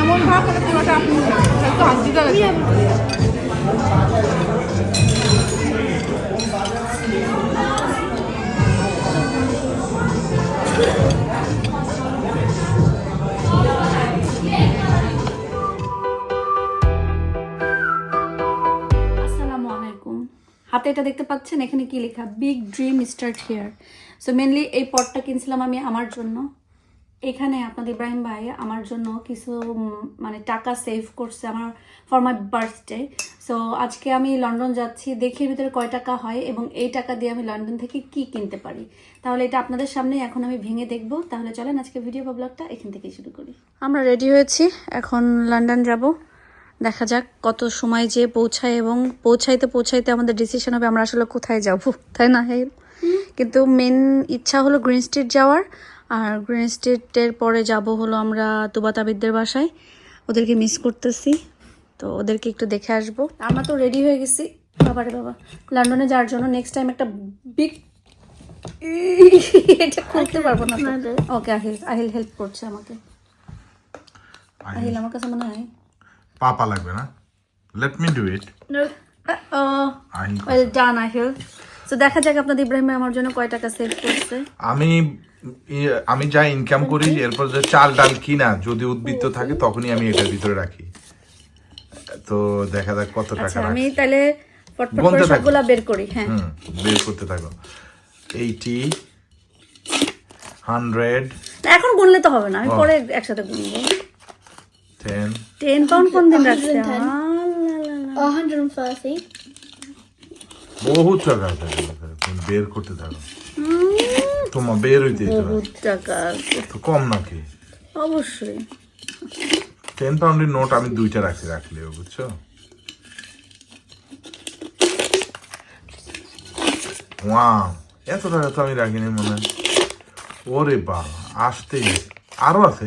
এমন ভাব মানে পুরোটা আপনি একটু হাত দিতে হাতে এটা দেখতে পাচ্ছেন, এখানে কি লেখা? Big dream start here so mainly এই পটটা কিনছিলাম আমি আমার জন্য। এখানে আপনাদের ইব্রাহিম ভাই আমার জন্য কিছু মানে টাকা সেভ করছে আমার ফর মাই বার্থডে সো আজকে আমি লন্ডন যাচ্ছি, দেখি ভিতরে কয় টাকা হয় এবং এই টাকা দিয়ে আমি লন্ডন থেকে কি কিনতে পারি। তাহলে এটা আপনাদের সামনে এখন আমি ভেঙে দেখব। তাহলে চলেন আজকে ভিডিও বা ব্লগটা এখান থেকে শুরু করি। আমরা রেডি হয়েছি, এখন লন্ডন যাব। দেখা যাক কত সময় যে পৌঁছায় এবং পৌঁছাইতে পৌঁছাইতে আমাদের ডিসিশন হবে আমরা আসলে কোথায় যাব তাই না হেল কিন্তু মেন ইচ্ছা হলো গ্রিন স্ট্রিট যাওয়ার আর গ্রিন স্ট্রিটের পরে যাব হলো আমরা তুবাতাবিদদের বাসায়। ওদেরকে মিস করতেছি তো ওদেরকে একটু দেখে আসব। আমরা তো রেডি হয়ে গেছি। বাবারে বাবা লন্ডনে যাওয়ার জন্য নেক্সট টাইম একটা বিগ এটা করতে পারব না ওকে আহিল আহিল হেল্প করছে আমাকে। আহিল আমার কাছে মনে হয় পাপা লাগবে না। Let me do it well done Ahil so দেখা যাক আপনাদের ইব্রাহিম আমার জন্য কয় টাকা সেভ করছে। আমি আমি যা ইনকাম করি এরপর যে চাল ডাল কিনা যদি উদ্বৃত্ত থাকে তখনই আমি এটার ভিতরে রাখি। তো দেখা যাক কত টাকা আচ্ছা আমি তাহলে ফটফট করে। সবগুলা বের করি হ্যাঁ। বের করতে থাকো। এইটি হান্ড্রেড এখন গুনলে তো হবে না আমি পরে একসাথে গুনবো। টেন টেন পাউন্ড কোন দিন রাখছে? 110 130. বহুত টাকা বের করতে থাকো। তোমার বের হইতে টাকা। কম নাকি? অবশ্যই। টেন পাউন্ডের নোট আমি দুইটা রাখছি রাখলেও বুঝছ? ওয়াও এত টাকা তো আমি রাখিনি মনে হয়। ওরে বাবা আসতেই। আরও আছে?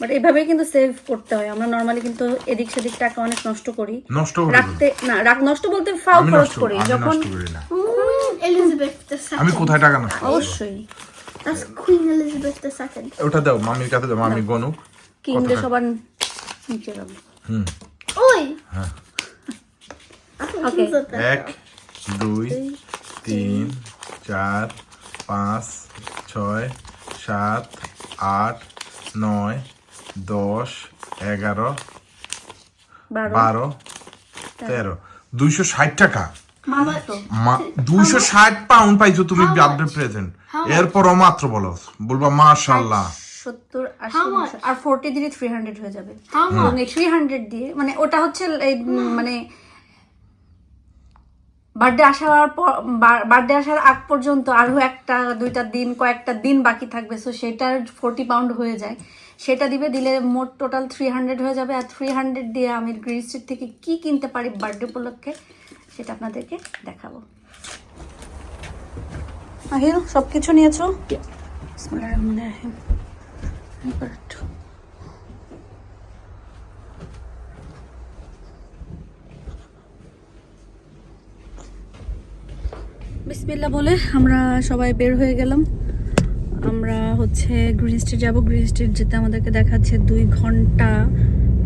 বাট এভাবেই কিন্তু সেভ করতে হয়। আমরা নর্মালি কিন্তু এদিক সেদিক টাকা অনেক নষ্ট করি। নষ্ট রাখতে না রাখ নষ্ট বলতে ফাও খরচ করি। যখন নষ্ট করি না। Queen Elizabeth the Second. আমি কোথায় টাকা নষ্ট অবশ্যই। That's Queen Elizabeth the Second. ওটা দাও মামির কাছে দাও মামি গনুক কিংদের সবার নিচে যাবে হুম। up there. এক দুই তিন চার পাঁচ ছয় সাত আট নয় দশ এগারো বারো। তেরো। দুইশো ষাট টাকা। দুইশো ষাট পাউন্ড পাইছো তুমি বার্থডে প্রেজেন্ট এরপরও মাত্র বলো। বলবা মাশাল্লাহ সত্তর। আর ফোরটি দিলে থ্রি হান্ড্রেড হয়ে যাবে। মানে থ্রি হান্ড্রেড দিয়ে। মানে ওটা হচ্ছে মানে বার্থডে আসার পর বার্থডে আসার আগ পর্যন্ত আরও একটা দুইটা দিন কয়েকটা দিন বাকি থাকবে। সো সেটার ফোরটি পাউন্ড হয়ে যায়। সেটা দিবে, দিলে মোট টোটাল থ্রি হান্ড্রেড হয়ে যাবে। আর থ্রি হান্ড্রেড দিয়ে আমি গ্রিন থেকে কি কিনতে পারি বার্থডে উপলক্ষে, সেটা আপনাদেরকে দেখাবো। আহিল সব কিছু নিয়েছো। বিসমিল্লা বলে আমরা সবাই বের হয়ে গেলাম। আমরা হচ্ছে গ্রিন স্ট্রিট যাব। গ্রিন স্ট্রিট যেতে আমাদেরকে দেখাচ্ছে দুই ঘণ্টা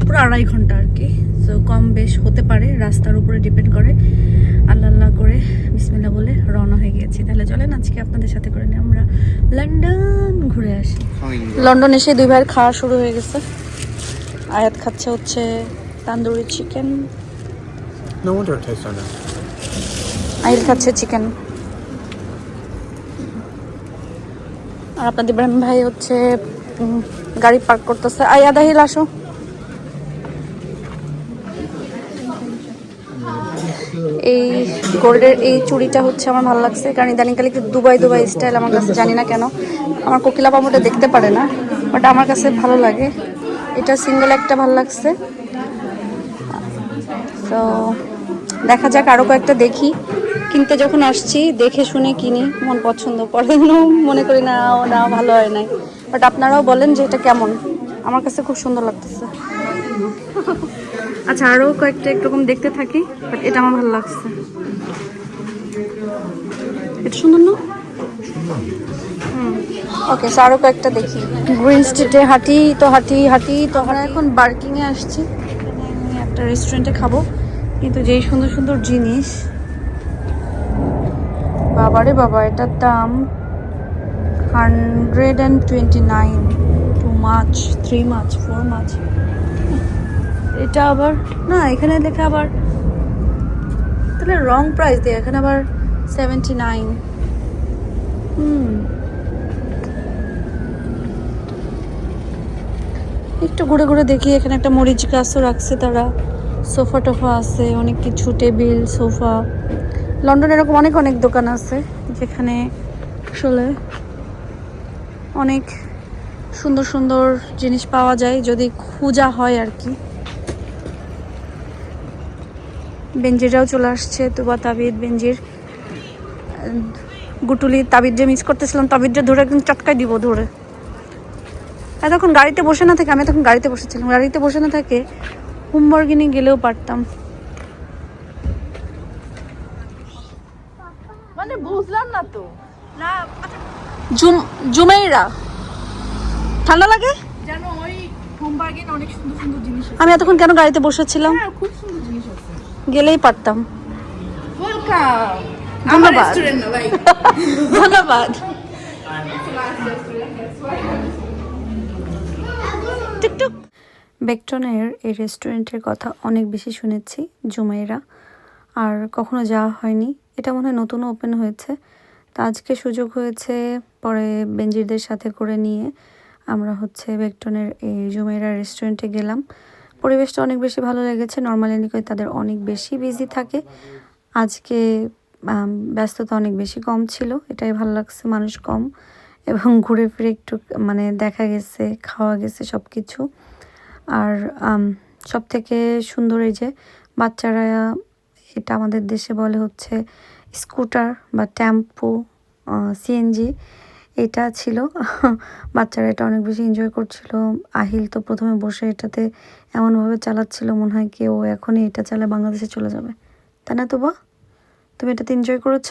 পুরো আড়াই ঘণ্টা আর কি। তো কম বেশ হতে পারে রাস্তার উপরে ডিপেন্ড করে। আল্লাহ আল্লাহ করে বিসমিল্লা বলে রওনা হয়ে গিয়েছি। তাহলে চলেন আজকে আপনাদের সাথে করে নিয়ে আমরা লন্ডন ঘুরে আসি। লন্ডন এসে দুই ভাইয়ের খাওয়া শুরু হয়ে গেছে। আয়াত খাচ্ছে হচ্ছে তান্দুরি চিকেন. আহিল খাচ্ছে চিকেন আর আপনাদের ইব্রাহিম ভাই হচ্ছে গাড়ি পার্ক করতেছে। আয়াদ আহিল আসো। এই গোল্ডের এই চুড়িটা হচ্ছে আমার ভালো লাগছে, কারণ ইদানিংকালে একটু দুবাই দুবাই স্টাইল আমার কাছে জানি না কেন। আমার কোকিলা পামোটা দেখতে পারে না বাট আমার কাছে ভালো লাগে। এটা সিঙ্গেল একটা ভালো লাগছে। তো দেখা যাক আরও কয়েকটা দেখি। কিনতে যখন আসছি দেখে শুনে কিনি মন পছন্দ পরে মনে করি না ও না ভালো হয় নাই। বাট আপনারাও বলেন যে এটা কেমন। আমার কাছে খুব সুন্দর লাগতেছে। আচ্ছা আরও কয়েকটা একরকম দেখতে থাকি বাট এটা আমার ভালো লাগছে। এটা সুন্দর না? ওকে আরও কয়েকটা দেখি। গ্রিন স্ট্রিটে হাঁটি তো হাঁটি হাঁটি তো আমরা এখন বার্কিংয়ে আসছি। আমি একটা রেস্টুরেন্টে খাব। কিন্তু যেই সুন্দর সুন্দর জিনিস বাবারে বাবা, এটার দাম hundred and twenty nine two much three মাছ ফোর মাছ এটা আবার, না, এখানে লেখা আবার, তাহলে রং প্রাইস দেয়, এখানে আবার সেভেন্টি নাইন হুম। একটু ঘুরে ঘুরে দেখি, এখানে একটা মরিচ গাছও রাখছে তারা। সোফা টোফা আছে, অনেক কিছু, টেবিল, সোফা। লন্ডনে এরকম অনেক অনেক দোকান আছে যেখানে আসলে অনেক সুন্দর সুন্দর জিনিস পাওয়া যায় যদি খোঁজা হয় আর কি। বেঞ্জিরাও চলে আসছে, তুবা তাবিদ বেঞ্জির গুটুলি, তাবিদ যে মিস করতেছিলাম তাবিদ যে ধরে একদম চটকাই দিব ধরে। এতক্ষণ গাড়িতে বসে না থাকে, আমি তখন গাড়িতে বসেছিলাম। গাড়িতে বসে না থাকে হুমবর্গিনি গেলেও পারতাম মানে বুঝলাম না তো জুম জুমেইরা। ঠান্ডা লাগে? যেন ওই হোমবার্গের অনেক সুন্দর সুন্দর জিনিস আমি এতক্ষণ কেন গাড়িতে বসেছিলাম? হ্যাঁ খুব সুন্দর জিনিস আছে। গেলেই পারতাম। ওয়েলকাম। ধন্যবাদ। ধন্যবাদ। টিকটক। বেকটনের এই রেস্টুরেন্টের কথা অনেক বেশি শুনেছি জুমাইরা। আর কখনো যাওয়া হয়নি। এটা মনে হয় নতুন ওপেন হয়েছে। তো আজকে সুযোগ হয়েছে পরে বেঞ্জিরদের সাথে করে নিয়ে আমরা হচ্ছে বেকটনের এই জুমেরা রেস্টুরেন্টে গেলাম। পরিবেশটা অনেক বেশি ভালো লেগেছে। নর্মালি নিকই তাদের অনেক বেশি বিজি থাকে। আজকে ব্যস্ততা অনেক বেশি কম ছিল। এটাই ভালো লাগছে মানুষ কম। এবং ঘুরে ফিরে একটু মানে দেখা গেছে, খাওয়া গেছে সব কিছু আর সব থেকে সুন্দর এই যে বাচ্চারা, এটা আমাদের দেশে বলে হচ্ছে স্কুটার বা টেম্পো সিএনজি এটা ছিল। বাচ্চারা এটা অনেক বেশি এনজয় করছিল। আহিল তো প্রথমে বসে এটাতে এমনভাবে চালাচ্ছিল মনে হয় কেউ এখনই এটা চালে বাংলাদেশে চলে যাবে। তাই না তো বা তুমি এটাতে এনজয় করেছ?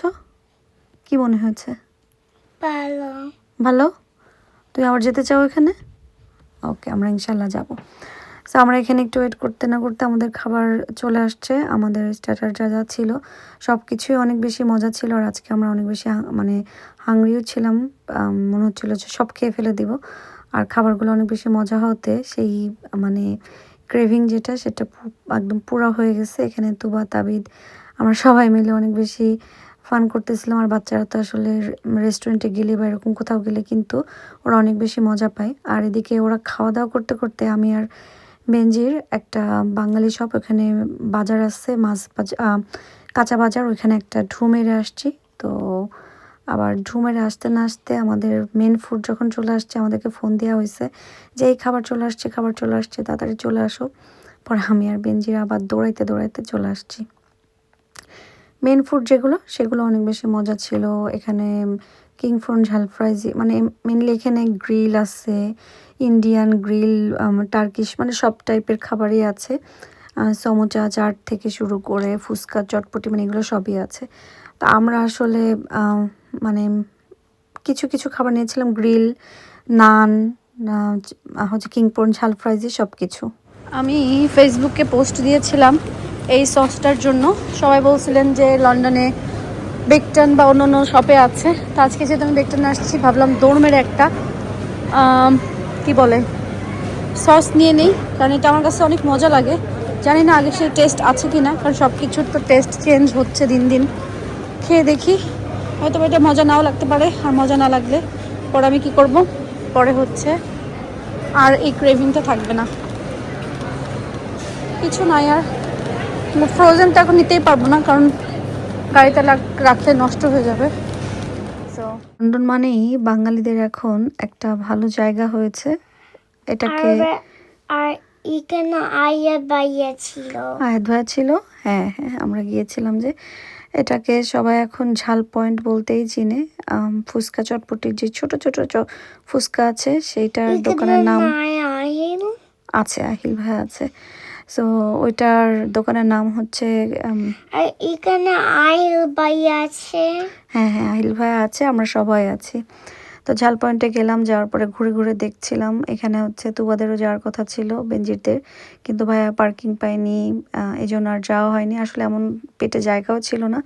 কি মনে হয়েছে. ভালো। তুই আবার যেতে চাও এখানে? ওকে আমরা ইনশাল্লাহ যাব। সো আমরা এখানে একটু ওয়েট করতে না করতে আমাদের খাবার চলে আসছে। আমাদের স্টার্টার যা যা ছিল সব কিছুই অনেক বেশি মজা ছিল আর আজকে আমরা অনেক বেশি মানে হাংরিও ছিলাম। মনে হচ্ছিল যে সব খেয়ে ফেলে দিব। আর খাবারগুলো অনেক বেশি মজা হতে, সেই মানে ক্রেভিং যেটা, সেটা একদম পুরা হয়ে গেছে। এখানে তুবা, তাবিদ, আমরা সবাই মিলে অনেক বেশি ফান করতেছিলাম। আর বাচ্চারা তো আসলে রেস্টুরেন্টে গেলে বা এরকম কোথাও গেলে কিন্তু ওরা অনেক বেশি মজা পায়। আর এদিকে ওরা খাওয়া দাওয়া করতে করতে আমি আর বেঞ্জির একটা বাঙালি শপ ওখানে বাজার আছে, মাছ বাজার কাঁচা বাজার ওইখানে একটা ঢু মেরে আসছি। তো আবার ঢু মেরে আসতে না আসতে আমাদের মেন ফুড যখন চলে আসছে, আমাদেরকে ফোন দেওয়া হয়েছে যে, এই খাবার চলে আসছে খাবার চলে আসছে, তাড়াতাড়ি চলে আসো। পরে আমি আর বেঞ্জির আবার দৌড়াইতে দৌড়াইতে চলে আসছি। মেন ফুড যেগুলো, সেগুলো অনেক বেশি মজা ছিল। এখানে কিং ফ্রন ঝাল ফ্রাইজ মানে মেনলি এখানে গ্রিল আছে ইন্ডিয়ান গ্রিল টার্কিশ মানে সব টাইপের খাবারই আছে। সমোচা, চাট থেকে শুরু করে ফুচকা, চটপটি মানে এগুলো সবই আছে। তো আমরা আসলে মানে কিছু কিছু খাবার নিয়েছিলাম গ্রিল নান হচ্ছে কিংপন ঝাল ফ্রাইজি সব কিছু আমি ফেসবুকে পোস্ট দিয়েছিলাম এই সসটার জন্য। সবাই বলছিলেন যে লন্ডনে বেকটন বা অন্য অন্য শপে আছে। তো আজকে যেহেতু আমি বেকটনে আসছি, ভাবলাম দৌড় মেরে একটা কি বলে সস নিয়ে নিই, কারণ এটা আমার কাছে অনেক মজা লাগে। জানি না আগে সেই টেস্ট আছে কি না কারণ সব কিছুর তো টেস্ট চেঞ্জ হচ্ছে দিন দিন। খেয়ে দেখি হয়তো এটা মজা নাও লাগতে পারে, আর মজা না লাগলে পরে আমি কি করব? পরে হচ্ছে, আর এই ক্রেভিংটা থাকবে না। কিছু নাই আর ফ্রোজেন তো এখন নিতেই পারব না, কারণ গাড়িতে রাখলে নষ্ট হয়ে যাবে। তো লন্ডন মানেই বাঙালিদের এখন একটা ভালো জায়গা হয়েছে। এটাকে আর এখানে আয়া বাইয়া ছিল। হ্যাঁ হ্যাঁ আমরা গিয়েছিলাম যে এটাকে সবাই এখন ঝাল পয়েন্ট বলতেই চিনে। আম, ফুচকা চটপটির যে ছোট ছোট ফুচকা আছে সেইটার দোকানের নাম আহিল। আছে আহিল ভাই আছে। সো ওইটার দোকানের নাম হচ্ছে আর এখানে আহিল বাইয়া আছে। হ্যাঁ হ্যাঁ আহিল ভাই আছে আমরা সবাই আছি। তো ঝাল পয়েন্টে গেলাম যাওয়ার পরে ঘুরে ঘুরে দেখছিলাম। এখানে হচ্ছে তুবাদেরও যাওয়ার কথা ছিল বেঞ্জিরদের কিন্তু ভাইয়া পার্কিং পায়নি এই জন্য আর যাওয়া হয়নি। আসলে এমন পেটে জায়গাও ছিল না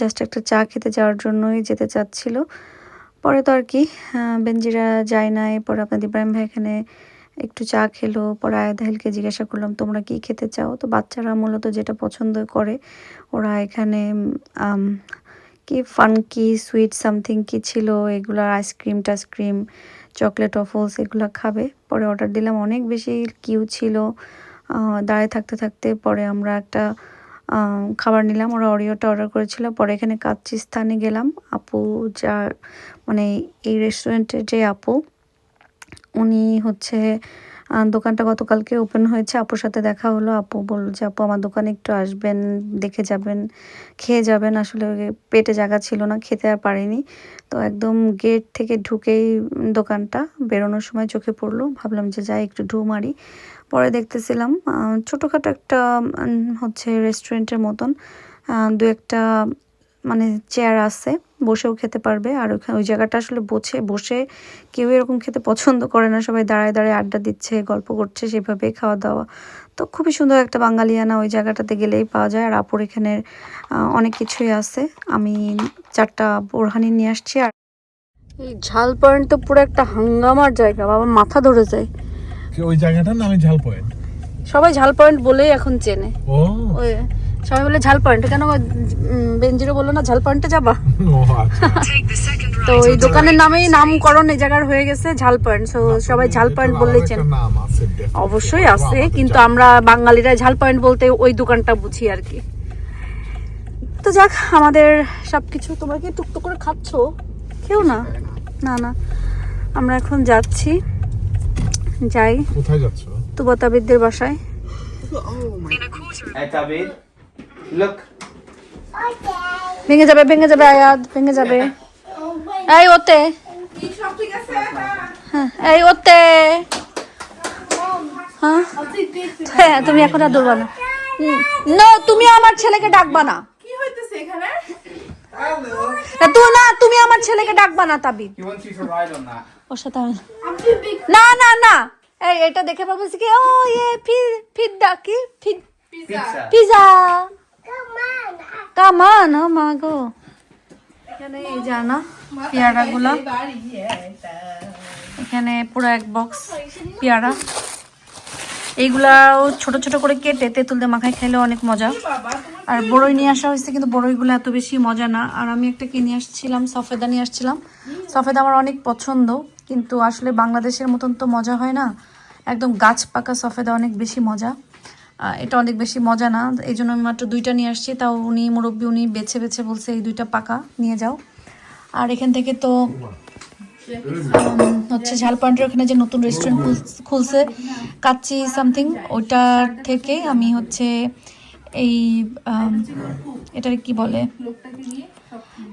জাস্ট একটা চা খেতে যাওয়ার জন্যই যেতে চাচ্ছিল। পরে তো আর কি বেঞ্জিরা যায় না এরপর আপনাদের ইব্রাহিম ভাই এখানে একটু চা খেলো, পরে আয়াদাহিলকে জিজ্ঞাসা করলাম, তোমরা কি খেতে চাও? তো বাচ্চারা মূলত যেটা পছন্দ করে, ওরা এখানে কি ফানকি, সুইট সামথিং কি ছিল, এগুলো আইসক্রিম টাইসক্রিম, চকলেট অফলস এগুলো খাবে। পরে অর্ডার দিলাম, অনেক বেশি কিউ ছিল। দাঁড়ায় থাকতে থাকতে পরে আমরা একটা খাবার নিলাম, ওরা অরিওটা অর্ডার করেছিল। পরে এখানে কাচ্চি স্থানে গেলাম। আপু যা মানে এই রেস্টুরেন্টের যে আপু উনি হচ্ছে দোকানটা গতকালকে ওপেন হয়েছে। আপুর সাথে দেখা হলো। আপু বলল যে, আপু, আমার দোকানে একটু আসবেন, দেখে যাবেন, খেয়ে যাবেন। আসলে পেটে জায়গা ছিল না, খেতে আর পারিনি। তো একদম গেট থেকে ঢুকেই দোকানটা বেরোনোর সময় চোখে পড়ল। ভাবলাম যে, যাই, একটু ঢু মারি। পরে দেখতেছিলাম ছোটোখাটো একটা হচ্ছে রেস্টুরেন্টের মতন। দু একটা মানে চেয়ার আছে। বসেও খেতে পারবে। আর ওখানে ওই জায়গাটা আসলে বসে বসে কেউ এরকম খেতে পছন্দ করে না। সবাই দাঁড়ায় দাঁড়ায় আড্ডা দিচ্ছে গল্প করছে সেভাবে খাওয়া দাওয়া। তো খুবই সুন্দর একটা বাঙালিয়ানা ওই জায়গাটাতে গেলেই পাওয়া যায়। আর আপুর এখানের অনেক কিছুই আছে। আমি চারটা বোরহানি নিয়ে আসছি। আর এই ঝাল পয়েন্ট তো পুরো একটা হাঙ্গামার জায়গা। বাবা মাথা ধরে যায়। ওই জায়গাটার নামে ঝাল পয়েন্ট সবাই ঝাল পয়েন্ট বলেই এখন চেনে। ও। ওই সবাই বলে ঝাল পয়েন্ট কেন বেঞ্জিরও বলল না ঝাল পয়েন্টে যাবা। আচ্ছা। তো ওই দোকানের নামেই নামকরণ এই জায়গার হয়ে গেছে ঝাল পয়েন্ট তো সবাই ঝাল পয়েন্ট বললেই চেনে। অবশ্যই আছে কিন্তু আমরা বাঙালিরা ঝাল পয়েন্ট বলতে ওই দোকানটা বুঝি আর কি। তো যাক আমাদের সবকিছু তোমরা কি টুকটুক করে খাচ্ছ? কেউ না? না না। আমরা এখন যাচ্ছি। যাই। কোথায় যাচ্ছ? তুবতাবিদদের বাসায়। Oh Hey, Tabit. Look. ভেঙে যাবে ভেঙে যাবে আয়াত ভেঙে যাবে। এই ওতে। কি সব ঠিক আছে হ্যাঁ, এই ওতে। হ্যাঁ? হ্যাঁ তুমি এখন আর দৌড়বা না। নো তুমি আমার ছেলেকে ডাকবা না। কি তুই না তুমি আমার ছেলেকে ডাকবা না তাবিদ He wants you to ride on that. ওর সাথে না না না। এই এটা দেখে ভাবছি কি? ও ইয়ে ফির ফিদ্দা কি? ফিদ পিজা। কামান ও মা গো এখানে এই জানা পেয়ারা গুলা এখানে পুরো এক বক্স পেয়ারা। এইগুলাও ছোট ছোট করে কেটে তেঁতুল দিয়ে মাখায় খেলে অনেক মজা। আর বড়ই নিয়ে আসা হয়েছে, কিন্তু বড়ইগুলো এত বেশি মজা না। আর আমি একটা কিনে আসছিলাম, সফেদা নিয়ে আসছিলাম। সফেদা আমার অনেক পছন্দ, কিন্তু আসলে বাংলাদেশের মতন তো মজা হয় না। একদম গাছ পাকা সফেদা অনেক বেশি মজা। এটা অনেক বেশি মজা না। এই জন্য আমি মাত্র দুইটা নিয়ে আসছি। তাও উনি মুরব্বী, উনি বেছে বেছে বলছে এই দুইটা পাকা, নিয়ে যাও। আর এখান থেকে তো হচ্ছে ঝালপান্ডের ওখানে যে নতুন রেস্টুরেন্ট খুলছে, কাচ্চি সামথিং ওটার থেকে আমি হচ্ছে এই এটার কি বলে?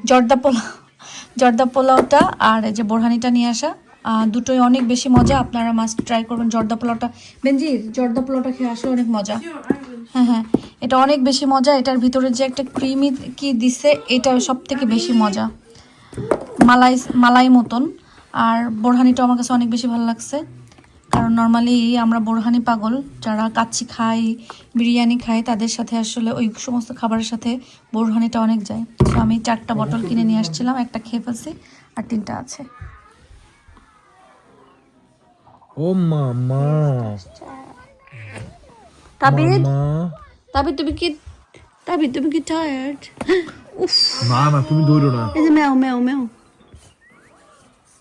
জর্দা পোলাও জর্দা পোলাওটা আর এই যে বোরহানিটা নিয়ে আসা। দুটোই অনেক বেশি মজা। আপনারা মাস্ট ট্রাই করবেন। জর্দা পোলাওটা। বেঞ্জির জর্দা পোলাওটা খেয়ে আসলে অনেক মজা। হ্যাঁ হ্যাঁ। এটা অনেক বেশি মজা। এটার ভিতরে যে একটা ক্রিমি কি দিছে এটা সব থেকে বেশি মজা। মালাই মালাই মতন। আর বোরহানিটা আমার কাছে অনেক বেশি ভালো লাগছে। কারণ নর্মালি আমরা বোরহানি পাগল যারা কাচ্চি খাই বিরিয়ানি খাই তাদের সাথে আসলে ওই সমস্ত খাবারের সাথে বোরহানিটা অনেক যায়। তো আমি চারটা বটল কিনে নিয়ে আসছিলাম। একটা খেয়ে ফেলছি আর তিনটা আছে। ও মামা। তাবিদ? তাবিদ তুমি কি তাবিদ তুমি কি টায়ার্ড উফ। না না তুমি দৌড়ো না। এই যে ম্যাও ম্যাও ম্যাও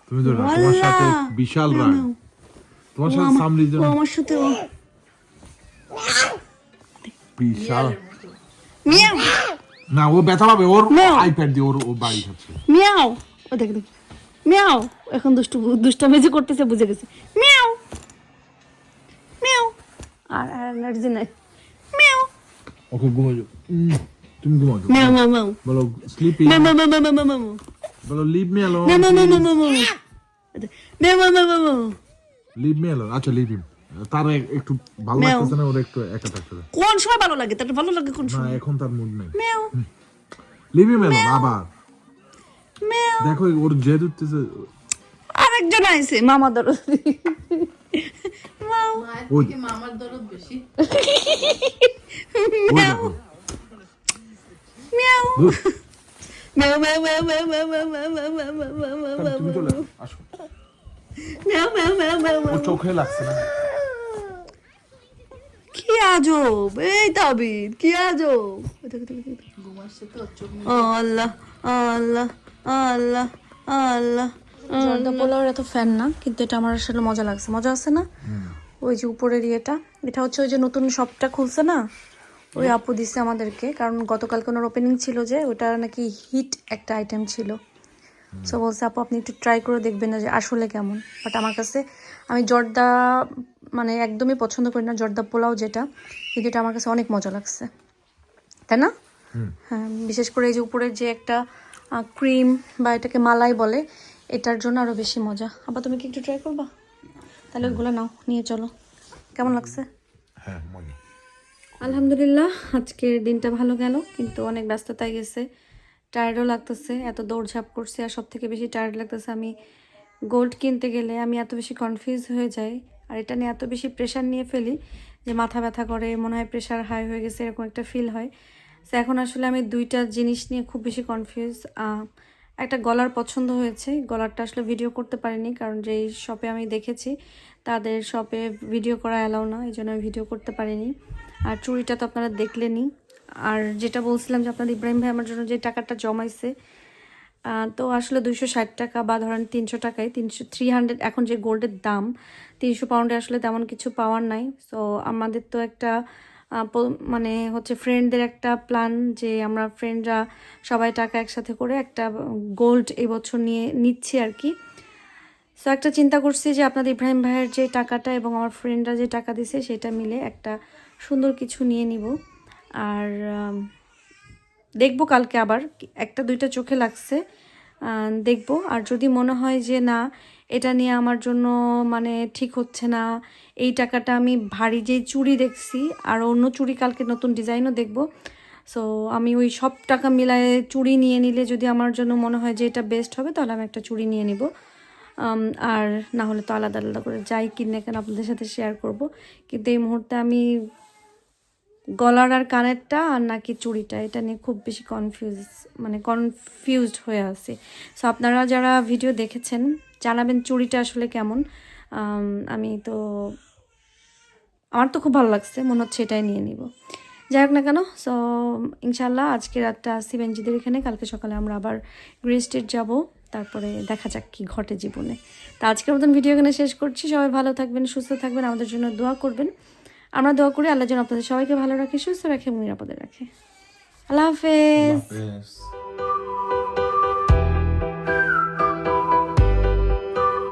তুমি দৌড়ো না তোমার সাথে। বিশাল রাগ তোমার সাথে সামলির ও জন্য আমার সাথে ও। বিশাল। মিয়াও না ও ব্যথা পাবে ওর. আইপ্যাড দিয়ে ওর ও বাড়ি খাচ্ছে মিয়াও ও দেখ দেখ। মিয়াও এখন দুষ্টু দুষ্টামি যে করতেছে বুঝে গেছে। মিয়াও মিয়াও। অ্যালার্জি নাই। মিয়াও। ওকে ঘুমাও। তুমি ঘুমাও যাও। মিয়াও মিয়াও মিয়াও। বলো স্লিপি মিয়াও মিয়াও মিয়াও মিয়াও মিয়াও বলো লিভ মি অ্যালোন মিয়াও মিয়াও মিয়াও মিয়াও। মিয়াও মিয়াও মিয়াও মিয়াও লিভ মি অ্যালোন আচ্ছা লিভ হিম তার একটু ভালো. লাগতেছে না ওর একটু একা থাকতে কোন সময় ভালো লাগে? তার ভালো লাগে কোন না সময়? এখন তার মুড নাই। মিয়াও। লিভ হিম অ্যালোন আবার। দেখো ওর জেদ উঠতেছে আরেকজন আইছে মামা দরদি মাও ওই মামার দরদ বেশি মিয়াও মিয়াও মিয়াও মিয়াও মিয়াও মিয়াও মিয়াও মিয়াও মিয়াও মিয়াও মিয়াও মিয়াও মিয়াও তুমি চলে আসো মিয়াও মিয়াও মিয়াও মিয়াও মিয়াও চোখে লাগছে না কি আজব এই তাবিদ কি আজব আল্লাহ আল্লাহ আল্লাহ আল্লাহ জর্দা পোলাওর এত ফ্যান না কিন্তু এটা আমার আসলে মজা লাগছে। মজা আছে না? ওই যে উপরের ইয়েটা এটা হচ্ছে ওই যে নতুন শপটা খুলছে না? ওই আপু দিছে আমাদেরকে কারণ গতকাল ওনার ওপেনিং ছিল যে ওটা নাকি হিট একটা আইটেম ছিল। সো বলছে আপু আপনি একটু ট্রাই করে দেখবেন না যে আসলে কেমন। বাট আমার কাছে আমি জর্দা মানে একদমই পছন্দ করি না জর্দা পোলাও যেটা কিন্তু এটা আমার কাছে অনেক মজা লাগছে। তাই না? হ্যাঁ বিশেষ করে এই যে উপরের যে একটা ক্রিম বা এটাকে মালাই বলে এটার জন্য আরও বেশি মজা। আবার তুমি কি একটু ট্রাই করবা? তাহলে ওগুলো নাও নিয়ে চলো। কেমন লাগছে? হ্যাঁ আলহামদুলিল্লাহ আজকের দিনটা ভালো গেল কিন্তু অনেক ব্যস্ততায় গেছে। টায়ার্ডও লাগতেছে এত দৌড়ঝাঁপ করছি আর সব থেকে বেশি টায়ার্ড লাগতেছে আমি গোল্ড কিনতে গেলে আমি এত বেশি কনফিউজ হয়ে যাই আর এটা নিয়ে এত বেশি প্রেশার নিয়ে ফেলি যে মাথা ব্যথা করে মনে হয় প্রেশার হাই হয়ে গেছে এরকম একটা ফিল হয়। তো এখন আসলে আমি দুইটা জিনিস নিয়ে খুব বেশি কনফিউজ একটা গলার পছন্দ হয়েছে, গলারটা আসলে ভিডিও করতে পারিনি, কারণ যেই শপে আমি দেখেছি, তাদের শপে ভিডিও করা অ্যালাউ না, এই জন্য আমি ভিডিও করতে পারিনি। আর চুড়িটা তো আপনারা দেখলেনই। আর যেটা বলছিলাম যে আপনার ইব্রাহিম ভাই আমার জন্য যে টাকাটা জমাইছে তো আসলে দুইশো ষাট টাকা বা ধরেন তিনশো টাকায়, তিনশো থ্রি হান্ড্রেড এখন যে গোল্ডের দাম, তিনশো পাউন্ডে আসলে তেমন কিছু পাওয়ার নাই। সো আমাদের তো একটা মানে হচ্ছে ফ্রেন্ডদের একটা প্ল্যান যে আমরা ফ্রেন্ডরা সবাই টাকা একসাথে করে একটা গোল্ড এবছর নিয়ে, নিচ্ছি আর কি সো একটা চিন্তা করছি যে আপনাদের ইব্রাহিম ভাইয়ের যে টাকাটা এবং আমার ফ্রেন্ডরা যে টাকা দিছে সেটা মিলে একটা সুন্দর কিছু নিয়ে নিব। আর দেখব কালকে আবার, একটা দুইটা চোখে লাগছে দেখব। আর যদি মনে হয় যে না এটা নিয়ে আমার জন্য মানে ঠিক হচ্ছে না। এই টাকাটা আমি ভারী যে চুড়ি দেখছি আর অন্য চুড়ি কালকে নতুন ডিজাইনও দেখব। সো আমি ওই সব টাকা মিলায়ে চুড়ি নিয়ে নিলে যদি আমার জন্য মনে হয় যে এটা বেস্ট হবে, তাহলে আমি একটা চুড়ি নিয়ে নিব। আর না হলে তো আলাদা আলাদা করে যাই কিনে কেন আপনাদের সাথে শেয়ার করব। কিন্তু এই মুহূর্তে আমি গলার আর কানেরটা আর নাকি চুড়িটা, এটা নিয়ে খুব বেশি কনফিউজ মানে কনফিউজড হয়ে আছে। সো আপনারা যারা ভিডিও দেখেছেন, জানাবেন চুড়িটা আসলে কেমন। আমি তো, আমার তো খুব ভালো লাগছে, মনে হচ্ছে এটাই নিয়ে নিব। যাই হোক না কেন সো ইনশাল্লাহ আজকে রাতটা আসছি বেঞ্জিদের এখানে, কালকে সকালে আমরা আবার গ্রিন স্টেট যাব, তারপরে দেখা যাক কি ঘটে জীবনে। তো আজকের মতন ভিডিও এখানে শেষ করছি, সবাই ভালো থাকবেন, সুস্থ থাকবেন, আমাদের জন্য দোয়া করবেন। আমরা দোয়া করি আল্লাহ যেন আপনাদের সবাইকে ভালো রাখে, সুস্থ রাখে এবং নিরাপদে রাখে আল্লাহ হাফেজ.